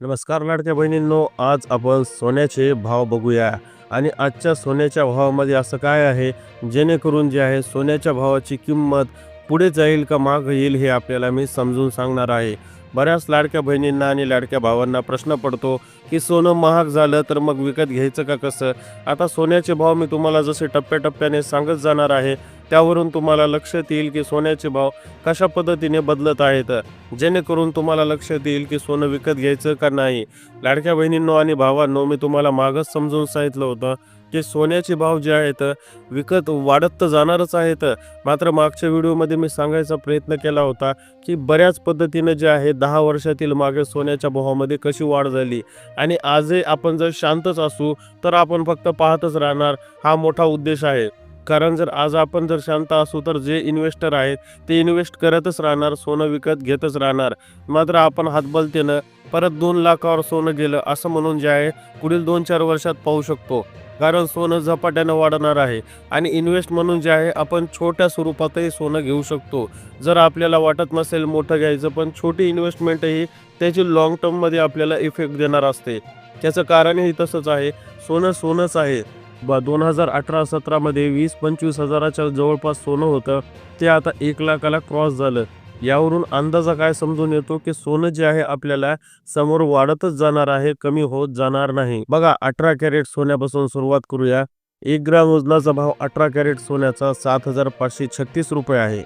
नमस्कार लाडक्या बहिणींनो आज आपण सोन्याचे भाव बघूया. आणि आजच्या सोन्याच्या भावामध्ये असं काय आहे? जेणेकरून जे आहे सोन्याच्या भावाची किंमत पुढे जाईल का माग येईल हे आपल्याला मी समजून सांगणार आहे. बऱ्याच लाडक्या बहिणींना आणि लाडक्या भावांना प्रश्न पडतो की सोनं महाग झालं तर मग विकत घ्यायचं का कसं? आता सोन्याचे भाव मी तुम्हाला जसे टप्प्याटप्प्याने सांगत जाणार आहे त्यावरून तुम्हाला लक्षात येईल की सोन्याचे भाव कशा पद्धतीने बदलत आहेत. जेणेकरून तुम्हाला लक्षात येईल की सोनं विकत घ्यायचं का नाही. लाडक्या बहिणींनो आणि भावांनो मी तुम्हाला मागच समजून सांगितलं होतं की सोन्याचे भाव जे आहेत विकत वाढत तर जाणारच आहेत. मात्र मागच्या व्हिडिओमध्ये मी सांगायचा प्रयत्न केला होता की बऱ्याच पद्धतीनं जे आहे दहा वर्षातील मागे सोन्याच्या भावामध्ये कशी वाढ झाली. आणि आजही आपण जर शांतच असू तर आपण फक्त पाहतच राहणार हा मोठा उद्देश आहे. कारण जर आज आपण जर शांत असू तर जे इन्व्हेस्टर आहेत ते इन्व्हेस्ट करतच राहणार सोनं विकत घेतच राहणार. मात्र आपण हातबलतेनं परत दोन लाखावर सोनं गेलं असं म्हणून जे आहे पुढील दोन चार वर्षात पाहू शकतो. कारण सोनं झपाट्यानं वाढणार आहे आणि इन्व्हेस्ट म्हणून जे आहे आपण छोट्या स्वरूपातही सोनं घेऊ शकतो. जर आपल्याला वाटत नसेल मोठं घ्यायचं पण छोटी इन्व्हेस्टमेंटही त्याची लॉंग टर्ममध्ये आपल्याला इफेक्ट देणार असते. त्याचं कारणही तसंच आहे. सोनं सोनंच आहे. ब दोन हजार अठरा सतरामध्ये वीस पंचवीस हजाराच्या जवळपास सोनं होतं. ते आता एक लाखाला क्रॉस झालं. यावरून अंदाजा काय समजून येतो की सोनं जे आहे आपल्याला समोर वाढतच जाणार आहे कमी होत जाणार नाही. बघा अठरा कॅरेट सोन्यापासून सुरुवात करूया. एक ग्राम वजनाचा भाव अठरा कॅरेट सोन्याचा सात हजार पाचशे छत्तीस रुपये आहे.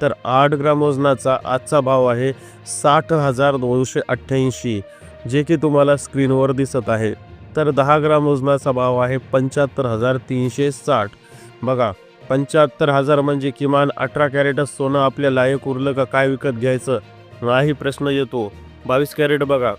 तर आठ ग्राम वजनाचा आजचा भाव आहे साठ हजार दोनशे अठ्ठ्याऐंशी जे की तुम्हाला स्क्रीनवर दिसत आहे. तर दहा ग्राम वजनाचा भाव आहे पंच्याहत्तर हजार तीनशे साठ. बघा पंच्याहत्तर हजार म्हणजे किमान अठरा कॅरेटच सोनं आपल्या लायक उरलं का काय विकत घ्यायचं? नाही प्रश्न येतो. बावीस कॅरेट बघा.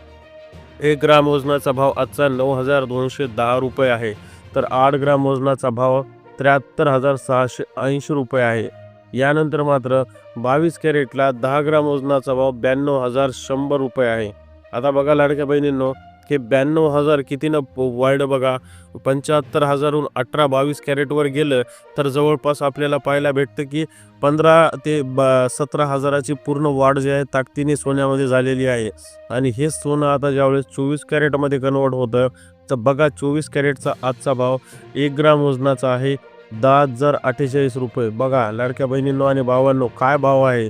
एक ग्राम वजनाचा भाव आजचा नऊ हजार दोनशे दहा रुपये आहे. तर आठ ग्राम वजनाचा भाव त्र्याहत्तर हजार सहाशे ऐंशी रुपये आहे. यानंतर मात्र बावीस कॅरेटला दहा ग्राम वजनाचा भाव ब्याण्णव हजार शंभर रुपये आहे. आता बघा लाडक्या बहिणींनो हे ब्याण्णव हजार कितीनं वाढलं बघा. पंच्याहत्तर हजारहून अठरा बावीस कॅरेटवर गेलं तर जवळपास आपल्याला पाहायला भेटतं की पंधरा ते ब सतरा हजाराची पूर्ण वाढ जी आहे ताकदीने सोन्यामध्ये झालेली आहे. आणि हे सोनं आता ज्यावेळेस चोवीस कॅरेटमध्ये कन्वर्ट होतं तर बघा चोवीस कॅरेटचा आजचा भाव एक ग्राम वजनाचा आहे दहा हजार अठ्ठेचाळीस रुपये. बघा लाडक्या बहिणींनो आणि भावांनो काय भाव आहे?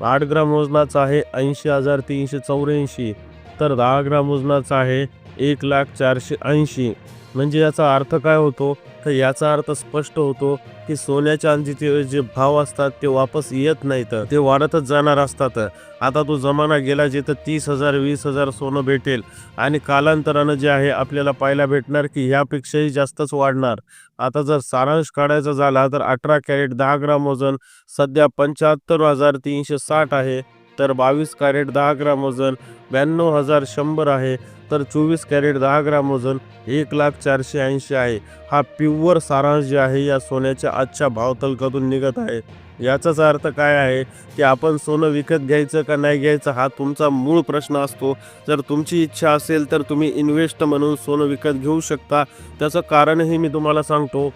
आठ ग्राम वजनाचा आहे ऐंशी हजार तीनशे चौऱ्याऐंशी. तर दहा ग्राम वजनाचा आहे एक लाख चारशे ऐंशी. म्हणजे याचा अर्थ काय होतो? तर याचा अर्थ स्पष्ट होतो की सोन्या चांदीचे जे भाव असतात ते वापस येत नाहीत. ते वाढतच जाणार असतात. आता तो जमाना गेला जिथं तीस हजार वीस हजार सोनं भेटेल आणि कालांतरानं जे आहे आपल्याला पाहायला भेटणार की ह्यापेक्षाही जास्तच वाढणार. आता जर सारांश काढायचा झाला तर अठरा कॅरेट दहा ग्राम वजन सध्या पंच्याहत्तर हजार तीनशे साठ आहे. तर बावीस कॅरेट दहा ग्राम वजन ब्याण्णव हजार शंभर आहे. तर चोवीस कॅरेट दहा ग्राम वजन एक लाख चारशे ऐंशी आहे. हा प्युअर सारांश जे आहे या सोन्याच्या आजच्या भावतलकातून निघत आहे. याचाच अर्थ काय आहे की आपण सोनं विकत घ्यायचं का नाही घ्यायचं हा तुमचा मूळ प्रश्न असतो. जर तुमची इच्छा असेल तर तुम्ही इन्व्हेस्ट म्हणून सोनं विकत घेऊ शकता. त्याचं कारणही मी तुम्हाला सांगतो.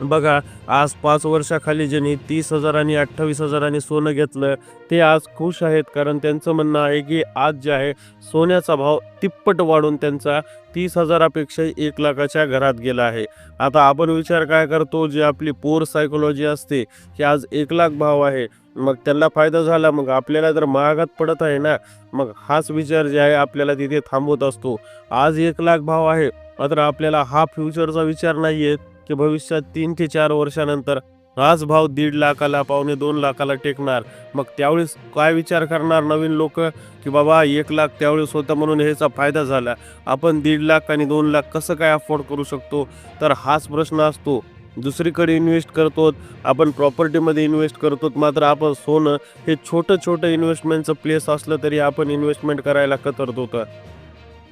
बघा आज पाच वर्षाखाली ज्यांनी तीस हजार आणि अठ्ठावीस हजारांनी सोनं घेतलं ते आज खुश आहेत कारण त्यांचं म्हणणं आहे की आज जे आहे सोन्याचा भाव तिप्पट वाढून त्यांचा तीस हजारापेक्षा एक लाखाच्या घरात गेला आहे. आता आपण विचार काय करतो जी आपली पोर सायकोलॉजी असते की आज एक लाख भाव आहे मग त्यांना फायदा झाला मग आपल्याला तर महागात पडत आहे ना? मग हाच विचार जे आहे आपल्याला तिथे थांबवत असतो. आज एक लाख भाव आहे मात्र आपल्याला हा फ्युचरचा विचार नाही आहे की भविष्यात तीन ते चार वर्षानंतर हाच भाव दीड लाखाला पावणे दोन लाखाला टेकणार. मग त्यावेळेस काय विचार करणार नवीन लोक? की बाबा एक लाख त्यावेळेस होता म्हणून ह्याचा फायदा झाला. आपण दीड लाख आणि दोन लाख कसं काय अफोर्ड करू शकतो? तर हाच प्रश्न असतो. दुसरीकडे इन्व्हेस्ट करतो आपण प्रॉपर्टीमध्ये इन्व्हेस्ट करतो मात्र आपण सोनं हे छोटं छोटं इन्व्हेस्टमेंटचं प्लेस असलं तरी आपण इन्व्हेस्टमेंट करायला कतरतो तर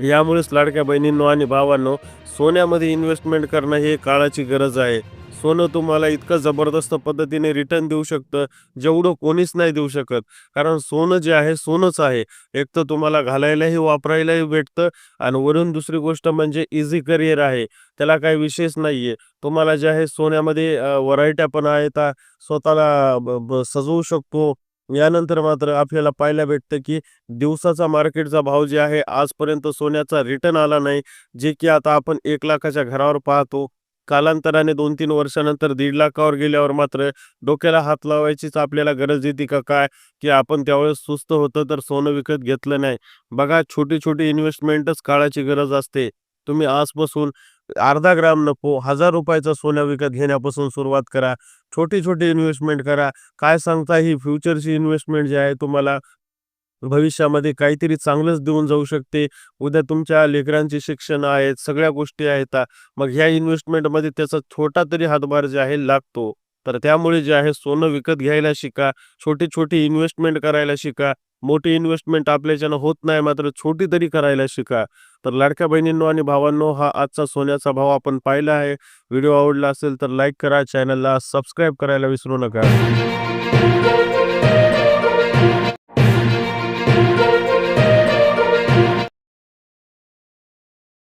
यामुळेच लाडक्या बहिणींनो आणि भावांनो सोन्यामध्ये इन्व्हेस्टमेंट करणं हे काळाची गरज आहे. सोनं तुम्हाला इतकं जबरदस्त पद्धतीने रिटर्न देऊ शकतं जेवढं कोणीच नाही देऊ शकत. कारण सोनं जे आहे सोनंच आहे. एक तर तुम्हाला घालायलाही वापरायलाही भेटतं आणि वरून दुसरी गोष्ट म्हणजे इझी करिअर आहे. त्याला काही विशेष नाही आहे तुम्हाला जे आहे सोन्यामध्ये व्हरायट्या पण आहेत स्वतःला ब- ब- सजवू शकतो. यानंतर मात्र आपल्याला पाहायला भेटतं की दिवसाचा मार्केटचा भाव जे आहे आजपर्यंत सोन्याचा रिटर्न आला नाही जे की आता आपण एक लाखाच्या घरावर पाहतो. कालांतराने दोन तीन वर्षानंतर दीड लाखावर गेल्यावर मात्र डोक्याला हात लावायचीच आपल्याला गरज येते का काय? की आपण त्यावेळेस सुस्त होतं तर सोनं विकत घेतलं नाही. बघा छोटी छोटी इन्व्हेस्टमेंटच काळाची गरज असते. तुम्ही आजपासून अर्धा ग्राम नको हजार रुपयाचा सोनं विकत घेण्यापासून सुरुवात करा. छोटी छोटी इन्व्हेस्टमेंट करा. काय सांगता ही फ्युचरची इन्व्हेस्टमेंट जी आहे तुम्हाला भविष्यामध्ये काहीतरी चांगलंच देऊन जाऊ शकते. उद्या तुमच्या लेकरांचे शिक्षण आहेत सगळ्या गोष्टी आहेत. मग ह्या इन्व्हेस्टमेंटमध्ये त्याचा छोटा तरी हातभार जे आहे लागतो. तर त्यामुळे जे आहे सोनं विकत घ्यायला शिका. छोटी छोटी इन्व्हेस्टमेंट करायला शिका. मोठी इन्व्हेस्टमेंट आपल्याच्यानं होत नाही मात्र छोटी तरी करायला शिका. तर लाडक्या बहिणींनो आणि भावांनो हा आजचा सोन्याचा भाव आपण पाहिला आहे. व्हिडिओ आवडला असेल तर लाईक करा. चॅनलला सबस्क्राईब करायला विसरू नका.